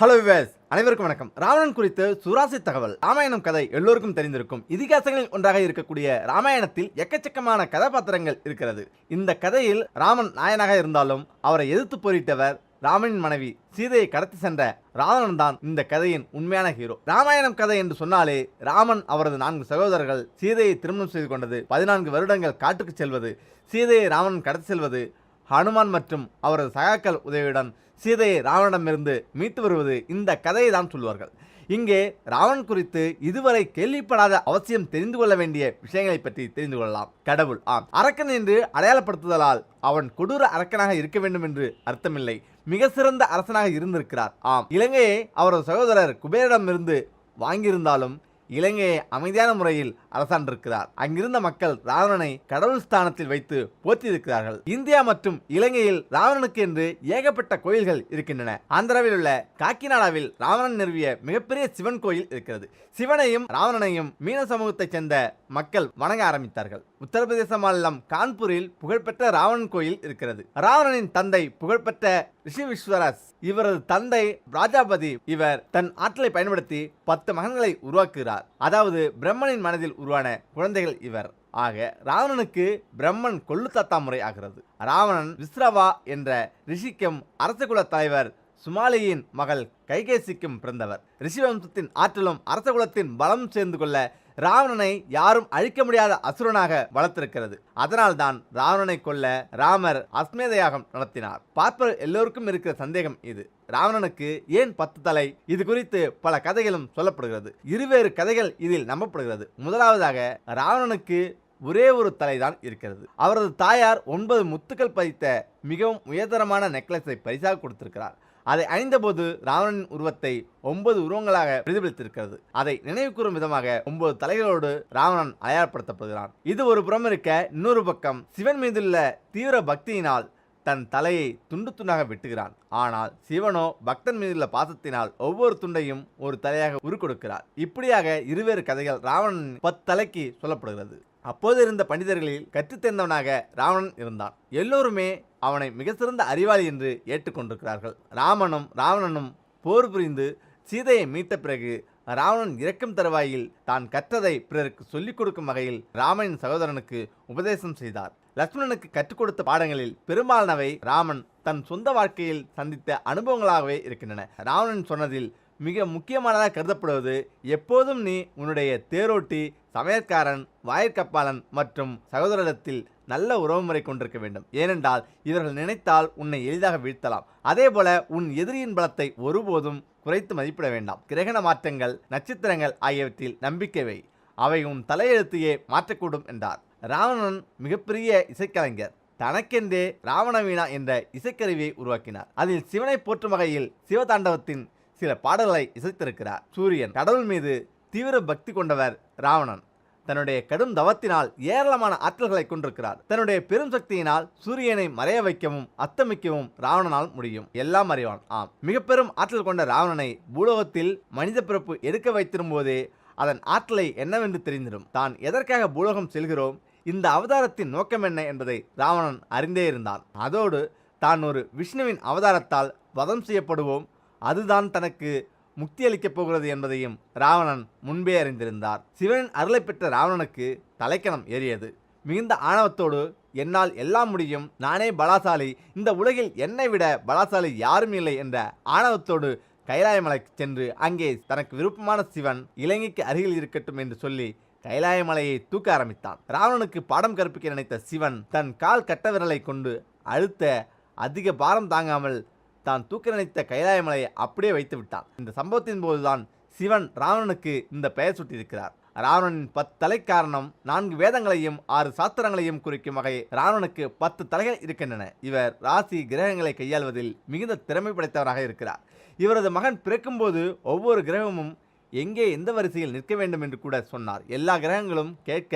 Hello wives அனைவருக்கும் வணக்கம். ராவணன் குறித்து சுராசி தகவல். ராமாயணம் கதை எல்லோருக்கும் தெரிந்திருக்கும். இதிகாசங்களில் ஒன்றாக இருக்கக்கூடிய ராமாயணத்தில் எக்கச்சக்கமான கதாபாத்திரங்கள் இருக்கிறது. இந்த கதையில் ராமன் நாயனாக இருந்தாலும் அவரை எதிர்த்து போரிட்டவர் ராமனின் மனைவி சீதையை கடத்தி சென்ற ராவணன் தான் இந்த கதையின் உண்மையான ஹீரோ. ராமாயணம் கதை என்று சொன்னாலே ராமன் அவரது நான்கு சகோதரர்கள் சீதையை திருமணம் செய்து கொண்டது பதினான்கு வருடங்கள் காட்டுக்கு செல்வது சீதையை ராமன் கடத்தி செல்வது ஹனுமான் மற்றும் அவரது சகாக்கள் உதவியுடன் சீதையை ராவணமிருந்து மீட்டு வருவது இந்த கதையை தான் சொல்வார்கள் இங்கே ராவன் குறித்து இதுவரை கேள்விப்படாத அவசியம் தெரிந்து கொள்ள வேண்டிய விஷயங்களை பற்றி தெரிந்து கொள்ளலாம். கடவுள் ஆம். அரக்கன் என்று அடையாளப்படுத்துதலால் அவன் கொடூர அரக்கனாக இருக்க வேண்டும் என்று அர்த்தமில்லை. மிக சிறந்த அரசனாக இருந்திருக்கிறார். ஆம். இலங்கையை அவரது சகோதரர் குபேரிடமிருந்து வாங்கியிருந்தாலும் இலங்கையை அமைதியான முறையில் அரசாண்டிருக்கிறார். அங்கிருந்த மக்கள் ராவணனை கடவுள் ஸ்தானத்தில் வைத்து போற்றியிருக்கிறார்கள். இந்தியா மற்றும் இலங்கையில் ராவணனுக்கு என்று ஏகப்பட்ட கோயில்கள் இருக்கின்றன. ஆந்திராவில் உள்ள காக்கிநாடாவில் ராவணன் நிறுவிய மிகப்பெரிய சிவன் கோயில் இருக்கிறது. சிவனையும் ராவணனையும் மீன சமூகத்தைச் சேர்ந்த மக்கள் வணங்க ஆரம்பித்தார்கள். உத்தரப்பிரதேச மாநிலம் கான்பூரில் புகழ்பெற்ற ராவணன் கோயில் இருக்கிறது. ராவணனின் தந்தை புகழ்பெற்ற ரிஷி விஸ்வராஸ் இவரது தந்தை ராஜாபதி இவர் தன் ஆற்றலை பயன்படுத்தி பத்து மகன்களை உருவாக்குகிறார். அதாவது பிரம்மனின் மனதில் உருவான குழந்தைகள் இவர். ஆக ராவணனுக்கு பிரம்மன் கொள்ளு தாத்தா முறை ஆகிறது. ராவணன் விஸ்ரவா என்ற ரிஷிக்கும் அரசகுல தலைவர் சுமாலியின் மகள் கைகேசிக்கும் பிறந்தவர். ரிஷிவம்சத்தின் ஆற்றலும் அரசகுலத்தின் பலம் சேர்ந்து கொள்ள ராவணனை யாரும் அழிக்க முடியாத அசுரனாக வளர்த்திருக்கிறது. அதனால்தான் ராவணனை கொல்ல ராமர் அஸ்மேதயாகம் நடத்தினார். பார்ப்பர் எல்லோருக்கும் இருக்கிற சந்தேகம் இது. ராவணனுக்கு ஏன் பத்து தலை? இது குறித்து பல கதைகளும் சொல்லப்படுகிறது. இருவேறு கதைகள் இதில் நம்பப்படுகிறது. முதலாவதாக ராவணனுக்கு ஒரே ஒரு தலைதான் இருக்கிறது. அவரது தாயார் ஒன்பது முத்துக்கள் பதித்த மிகவும் உயர்தரமான நெக்லஸை பரிசாக கொடுத்திருக்கிறார். அதை அணிந்தபோது ராவணனின் உருவத்தை ஒன்பது உருவங்களாக பிரதிபலித்திருக்கிறது. அதை நினைவுகூறும் விதமாக ஒன்பது தலைகளோடு ராவணன் அடையாளப்படுத்தப்படுகிறான். இது ஒரு புறம் இருக்க இன்னொரு பக்கம் சிவன் மீதுள்ள தீவிர பக்தியினால் தன் தலையை துண்டு துண்டாக வெட்டுகிறான். ஆனால் சிவனோ பக்தன் மீதுள்ள பாசத்தினால் ஒவ்வொரு துண்டையும் ஒரு தலையாக உருக்கொடுக்கிறார். இப்படியாக இருவேறு கதைகள் ராவணன் பத்து தலைக்கு சொல்லப்படுகிறது. அப்போது இருந்த பண்டிதர்களில் கற்றுத்தேர்ந்தவனாக ராவணன் இருந்தான். எல்லோருமே அவனை மிக சிறந்த அறிவாளி என்று ஏற்றுக்கொண்டிருக்கிறார்கள். ராமனும் ராவணனும் போர் புரிந்து சீதையை மீட்ட பிறகு ராவணன் இறக்கும் தருவாயில் தான் கற்றதை பிறருக்கு சொல்லிக் கொடுக்கும் வகையில் ராமனின் சகோதரனுக்கு உபதேசம் செய்தார். லக்ஷ்மணனுக்கு கற்றுக் கொடுத்த பாடங்களில் பெரும்பாலானவை ராமன் தன் சொந்த வாழ்க்கையில் சந்தித்த அனுபவங்களாகவே இருக்கின்றன. ராவணன் சொன்னதில் மிக முக்கியமானதாக கருதப்படுவது எப்போதும் நீ உன்னுடைய தேரோட்டி சமையற்காரன் வாயிற்கப்பாளன் மற்றும் சகோதரத்தில் நல்ல உறவுமுறை கொண்டிருக்க வேண்டும். ஏனென்றால் இவர்கள் நினைத்தால் உன்னை எளிதாக வீழ்த்தலாம். அதேபோல உன் எதிரியின் பலத்தை ஒருபோதும் குறைத்து மதிப்பிட வேண்டாம். கிரகண மாற்றங்கள் நட்சத்திரங்கள் ஆகியவற்றில் நம்பிக்கைவை அவை உன் தலையெழுத்தையே மாற்றக்கூடும் என்றார். ராவணன் மிகப்பெரிய இசைக்கலைஞர். தனக்கென்றே ராவணவீணா என்ற இசைக்கருவியை உருவாக்கினார். அதில் சிவனை போற்றும் வகையில் சிவதாண்டவத்தின் சில பாடல்களை இசைத்திருக்கிறார். சூரியன் கடவுள் மீது தீவிர பக்தி கொண்டவர் ராவணன். தன்னுடைய கடும் தவத்தினால் ஏராளமான ஆற்றல்களை கொண்டிருக்கிறார். தன்னுடைய பெரும் சக்தியினால் சூரியனை மறைய வைக்கவும் அத்தமிக்கவும் ராவணனால் முடியும். எல்லாம் அறிவான். ஆம். மிக பெரும் ஆற்றல் கொண்ட ராவணனை பூலோகத்தில் மனித பிறப்பு எடுக்க வைத்திரும்போதே அதன் ஆற்றலை என்னவென்று தெரிந்திடும். தான் எதற்காக பூலோகம் செல்கிறோம்? இந்த அவதாரத்தின் நோக்கம் என்ன என்பதை ராவணன் அறிந்தே இருந்தான். அதோடு தான் ஒரு விஷ்ணுவின் அவதாரத்தால் வதம் செய்யப்படுவோம். அதுதான் தனக்கு முக்தி அளிக்கப் போகிறது என்பதையும் ராவணன் முன்பே அறிந்திருந்தார். சிவனின் அருளை பெற்ற ராவணனுக்கு தலைக்கணம் ஏறியது. மிகுந்த ஆணவத்தோடு என்னால் எல்லாம் முடியும். நானே பலாசாலி. இந்த உலகில் என்னை விட பலாசாலி யாரும் இல்லை என்ற ஆணவத்தோடு கைலாயமலைக்கு சென்று அங்கே தனக்கு விருப்பமான சிவன் இலங்கைக்கு அருகில் இருக்கட்டும் என்று சொல்லி கைலாயமலையை தூக்க ஆரம்பித்தான். ராவணனுக்கு பாடம் கற்பிக்க நினைத்த சிவன் தன் கால் கட்ட விரலை கொண்டு அழுத்த அதிக பாரம் தாங்காமல் தான் தூக்க நினைத்த கைலாயமலையை அப்படியே வைத்து விட்டான். இந்த சம்பவத்தின் போதுதான் சிவன் ராவணனுக்கு இந்த பெயர் சூட்டியிருக்கிறார். ராவணனின் பத்து தலை காரணம் நான்கு வேதங்களையும் ஆறு சாஸ்திரங்களையும் குறிக்கும் வகை ராவணனுக்கு பத்து தலைகள் இருக்கின்றன. இவர் ராசி கிரகங்களை கையாள்வதில் மிகுந்த திறமை படைத்தவராக இருக்கிறார். இவரது மகன் பிறக்கும்போது ஒவ்வொரு கிரகமும் எங்கே எந்த வரிசையில் நிற்க வேண்டும் என்று கூட சொன்னார். எல்லா கிரகங்களும் கேட்க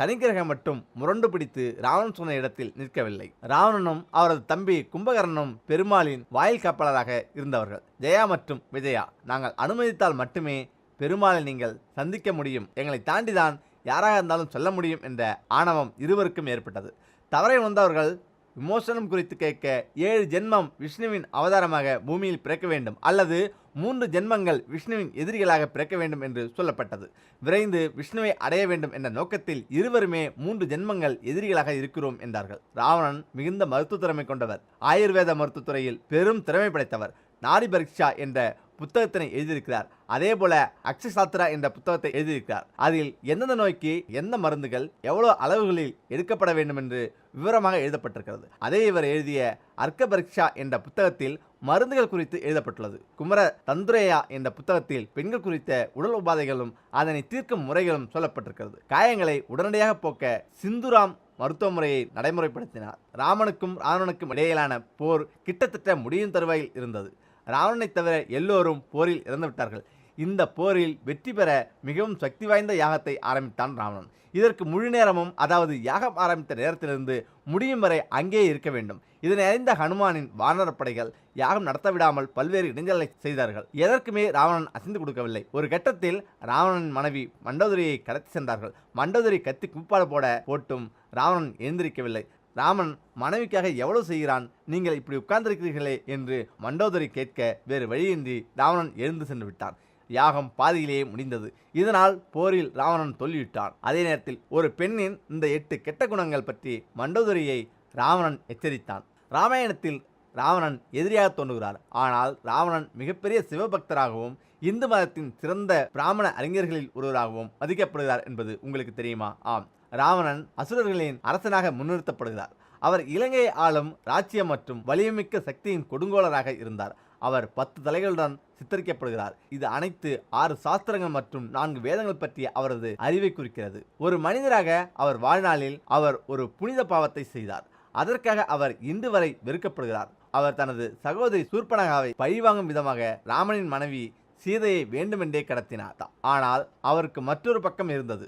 சனிக்கிரகம் கிரகம் மட்டும் முரண்டு பிடித்து ராவணன் சொன்ன இடத்தில் நிற்கவில்லை. ராவணனும் அவரது தம்பி கும்பகர்ணனும் பெருமாளின் வாயில் காப்பாளராக இருந்தவர்கள். ஜெயா மற்றும் விஜயா நாங்கள் அனுமதித்தால் மட்டுமே பெருமாளை நீங்கள் சந்திக்க முடியும். எங்களை தாண்டிதான் யாராக இருந்தாலும் சொல்ல முடியும் என்ற ஆணவம் இருவருக்கும் ஏற்பட்டது. தவறை உணர்ந்தவர்கள் விமோசனம் குறித்து கேட்க ஏழு ஜென்மம் விஷ்ணுவின் அவதாரமாக பூமியில் பிறக்க வேண்டும். அல்லது மூன்று ஜென்மங்கள் விஷ்ணுவின் எதிரிகளாக பிறக்க வேண்டும் என்று சொல்லப்பட்டது. விரைந்து விஷ்ணுவை அடைய வேண்டும் என்ற நோக்கத்தில் இருவருமே மூன்று ஜென்மங்கள் எதிரிகளாக இருக்கிறோம் என்றார்கள். ராவணன் மிகுந்த மருத்துவ திறமை கொண்டவர். ஆயுர்வேத மருத்துவத்துறையில் பெரும் திறமை படைத்தவர். நாரி பரீட்சா என்ற புத்தகத்தினை எழுதியிருக்கிறார். அதே போல அக்ஷசாத்ரா என்ற புத்தகத்தை எழுதியிருக்கிறார். அதில் எந்தெந்த நோய்க்கு எந்த மருந்துகள் எவ்வளவு அளவுகளில் எடுக்கப்பட வேண்டும் என்று விவரமாக எழுதப்பட்டிருக்கிறது. அதே இவர் எழுதிய அர்க்க பரீட்சா என்ற புத்தகத்தில் மருந்துகள் குறித்து எழுதப்பட்டுள்ளது. குமர தந்துரையா என்ற புத்தகத்தில் பெண்கள் குறித்த உடல் உபாதைகளும் அதனை தீர்க்கும் முறைகளும் சொல்லப்பட்டிருக்கிறது. காயங்களை உடனடியாக போக்க சிந்துராம் மருத்துவ முறையை நடைமுறைப்படுத்தினார். ராமனுக்கும் ராவணனுக்கும் இடையிலான போர் கிட்டத்தட்ட முடியும் தருவாயில் இருந்தது. ராவணனைத் தவிர எல்லோரும் போரில் இறந்துவிட்டார்கள். இந்த போரில் வெற்றி பெற மிகவும் சக்தி வாய்ந்த யாகத்தை ஆரம்பித்தான் ராவணன். இதற்கு முழு நேரமும் அதாவது யாகம் ஆரம்பித்த நேரத்திலிருந்து முடியும் வரை அங்கே இருக்க வேண்டும். இதனை அறிந்த ஹனுமானின் வானர படைகள் யாகம் நடத்த விடாமல் பல்வேறு இடைஞ்சலை செய்தார்கள். எதற்குமே ராவணன் அசைந்து கொடுக்கவில்லை. ஒரு கட்டத்தில் ராவணன் மனைவி மண்டோதரியை கடத்தி சென்றார்கள். மண்டோதரி கத்தி குப்பாடு போட போட்டும் ராவணன் எழுந்திருக்கவில்லை. ராமன் மனைவிக்காக எவ்வளவு செய்கிறான்? நீங்கள் இப்படி உட்கார்ந்திருக்கிறீர்களே என்று மண்டோதரி கேட்க வேறு வழியின்றி ராவணன் எழுந்து சென்று விட்டான். யாகம் பாதியிலேயே முடிந்தது. இதனால் போரில் ராவணன் தொல்லிவிட்டான் அதே நேரத்தில் ஒரு பெண்ணின் இந்த எட்டு கெட்ட குணங்கள் பற்றி மண்டோதரியை ராவணன் எச்சரித்தான். ராமாயணத்தில் ராவணன் எதிரியாக தோன்றுகிறார். ஆனால் ராவணன் மிகப்பெரிய சிவபக்தராகவும் இந்து மதத்தின் சிறந்த பிராமண அறிஞர்களில் ஒருவராகவும் மதிக்கப்படுகிறார் என்பது உங்களுக்கு தெரியுமா? ஆம். ராவணன் அசுரர்களின் அரசனாக முன்னிறுத்தப்படுகிறார். அவர் இலங்கையை ஆளும் ராஜ்யம் மற்றும் வலிமைமிக்க சக்தியின் கொடுங்கோலராக இருந்தார். அவர் பத்து தலைகளுடன் சித்தரிக்கப்படுகிறார். இது அனைத்து ஆறு சாஸ்திரங்கள் மற்றும் நான்கு வேதங்கள் பற்றிய அவரது அறிவை குறிக்கிறது. ஒரு மனிதராக அவர் வாழ்நாளில் அவர் ஒரு புனித பாவத்தை செய்தார். அதற்காக அவர் இன்று வரை வெறுக்கப்படுகிறார். அவர் தனது சகோதரி சூர்பனகாவை பழிவாங்கும் விதமாக ராமனின் மனைவி சீதையை வேண்டுமென்றே கடத்தினார். ஆனால் அவருக்கு மற்றொரு பக்கம் இருந்தது.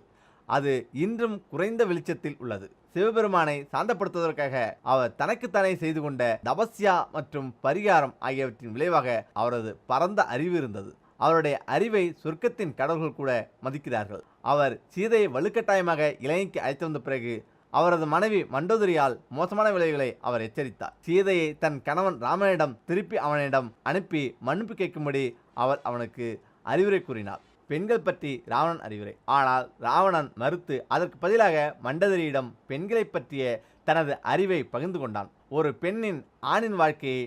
அது இன்றும் குறைந்த வெளிச்சத்தில் உள்ளது. சிவபெருமானை சாந்தப்படுத்துவதற்காக அவர் தனக்குத்தானே செய்து கொண்ட தபஸ்யா மற்றும் பரிகாரம் ஆகியவற்றின் விளைவாக அவரது பரந்த அறிவு இருந்தது. அவருடைய அறிவை சொர்க்கத்தின் கடவுள்கள் கூட மதிக்கிறார்கள். அவர் சீதையை வலுக்கட்டாயமாக இலங்கைக்கு அழைத்து வந்த பிறகு அவரது மனைவி மண்டோதரியால் மோசமான விளைவுகளை அவர் எச்சரித்தார். சீதையை தன் கணவன் ராமனிடம் திருப்பி அவனிடம் அனுப்பி மன்னிப்பு கேட்கும்படி அவர் அவனுக்கு அறிவுரை கூறினார். பெண்கள் பற்றி ராவணன் அறிவுரை. ஆனால் ராவணன் மறுத்து அதற்கு பதிலாக மண்டதரியிடம் பெண்களை பற்றிய தனது அறிவை பகிர்ந்து கொண்டான். ஒரு பெண்ணின் ஆணின் வாழ்க்கையை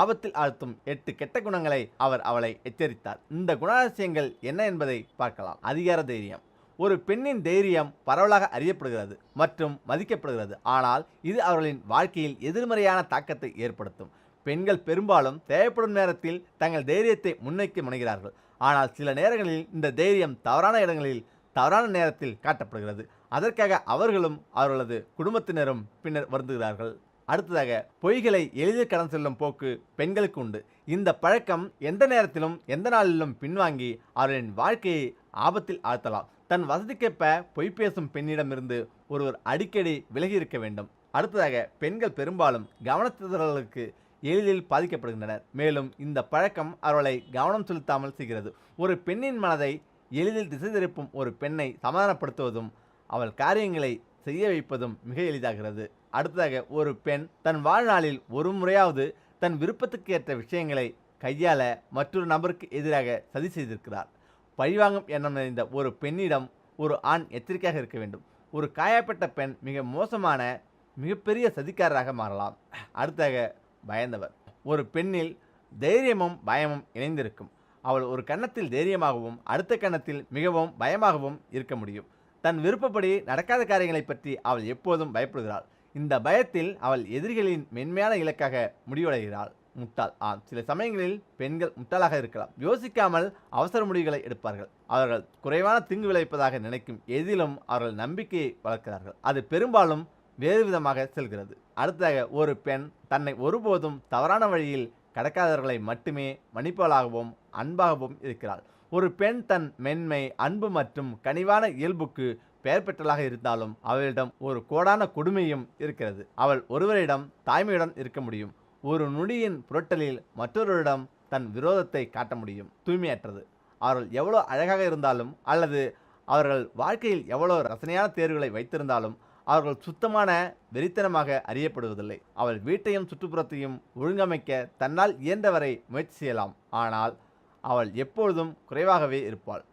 ஆபத்தில் ஆழ்த்தும் எட்டு கெட்ட குணங்களை அவர் அவளை எச்சரித்தார். இந்த குணாதிசயங்கள் என்ன என்பதை பார்க்கலாம். அதிகார தைரியம். ஒரு பெண்ணின் தைரியம் பரவலாக அறியப்படுகிறது மற்றும் மதிக்கப்படுகிறது. ஆனால் இது அவர்களின் வாழ்க்கையில் எதிர்மறையான தாக்கத்தை ஏற்படுத்தும். பெண்கள் பெரும்பாலும் தேவைப்படும் நேரத்தில் தங்கள் தைரியத்தை முன்வைக்க முனைகிறார்கள். ஆனால் சில நேரங்களில் இந்த தைரியம் தவறான இடங்களில் தவறான நேரத்தில் காட்டப்படுகிறது. அதற்காக அவர்களும் அவர்களது குடும்பத்தினரும் பின்னர் வருந்துகிறார்கள். அடுத்ததாக பொய்களை எளிதில் கடன் செல்லும் போக்கு பெண்களுக்கு உண்டு. இந்த பழக்கம் எந்த நேரத்திலும் எந்த நாளிலும் பின்வாங்கி அவர்களின் வாழ்க்கையை ஆபத்தில் ஆழ்த்தலாம். தன் வசதிக்கேற்ப பொய் பேசும் பெண்ணிடமிருந்து ஒருவர் அடிக்கடி விலகி இருக்க வேண்டும். அடுத்ததாக பெண்கள் பெரும்பாலும் கவனச்சிதறல்களுக்கு எளிதில் பாதிக்கப்படுகின்றனர் மேலும் இந்த பழக்கம் அவர்களை கவனம் செலுத்தாமல் செய்கிறது. ஒரு பெண்ணின் மனதை எளிதில் திசை திருப்பும் ஒரு பெண்ணை சமாதானப்படுத்துவதும் அவள் காரியங்களை செய்ய வைப்பதும் மிக எளிதாகிறது. அடுத்ததாக ஒரு பெண் தன் வாழ்நாளில் ஒரு முறையாவது தன் விருப்பத்துக்கு ஏற்ற விஷயங்களை கையாள மற்றொரு நபருக்கு எதிராக சதி செய்திருக்கிறார். பழிவாங்கும் எண்ணம் நிறைந்த ஒரு பெண்ணிடம் ஒரு ஆண் எச்சரிக்கையாக இருக்க வேண்டும். ஒரு காயப்பட்ட பெண் மிக மோசமான மிகப்பெரிய சதிக்காரராக மாறலாம். அடுத்தாக பயந்தவர். ஒரு பெண்ணில் தைரியமும் பயமும் இணைந்திருக்கும். அவள் ஒரு கன்னத்தில் தைரியமாகவும் அடுத்த கன்னத்தில் மிகவும் பயமாகவும் இருக்க முடியும். தன் விருப்பப்படி நடக்காத காரியங்களை பற்றி அவள் எப்போதும் பயப்படுகிறாள். இந்த பயத்தில் அவள் எதிரிகளின் மென்மையான இலக்காக முடிவடைகிறாள். முட்டாள். ஆம் சில சமயங்களில் பெண்கள் முட்டாளாக இருக்கலாம். யோசிக்காமல் அவசர முடிவுகளை எடுப்பார்கள். அவர்கள் குறைவான திங்கு விளைவிப்பதாக நினைக்கும் எதிலும் அவர்கள் நம்பிக்கையை வளர்க்கிறார்கள். அது பெரும்பாலும் வேறு விதமாக செல்கிறது. அடுத்ததாக ஒரு பெண் தன்னை ஒருபோதும் தவறான வழியில் கடக்காதவர்களை மட்டுமே மன்னிப்பவளாகவும் அன்பாகவும் இருக்கிறாள். ஒரு பெண் தன் மென்மை அன்பு மற்றும் கனிவான இயல்புக்கு பெயர் பெற்றலாக இருந்தாலும் அவளிடம் ஒரு கோடான கொடுமையும் இருக்கிறது. அவள் ஒருவரிடம் தாய்மையுடன் இருக்க முடியும். ஒரு நொடியின் புரட்டலில் மற்றொருவரிடம் தன் விரோதத்தை காட்ட முடியும். தூய்மையற்றது. அவர்கள் எவ்வளோ அழகாக இருந்தாலும் அல்லது அவர்கள் வாழ்க்கையில் எவ்வளோ ரசனையான தேர்வுகளை வைத்திருந்தாலும் அவர்கள் சுத்தமான வெறித்தனமாக அறியப்படுவதில்லை. அவள் வீட்டையும் சுற்றுப்புறத்தையும் ஒழுங்கமைக்க தன்னால் இயன்றவரை முயற்சி செய்யலாம். ஆனால் அவள் எப்பொழுதும் குறைவாகவே இருப்பாள்.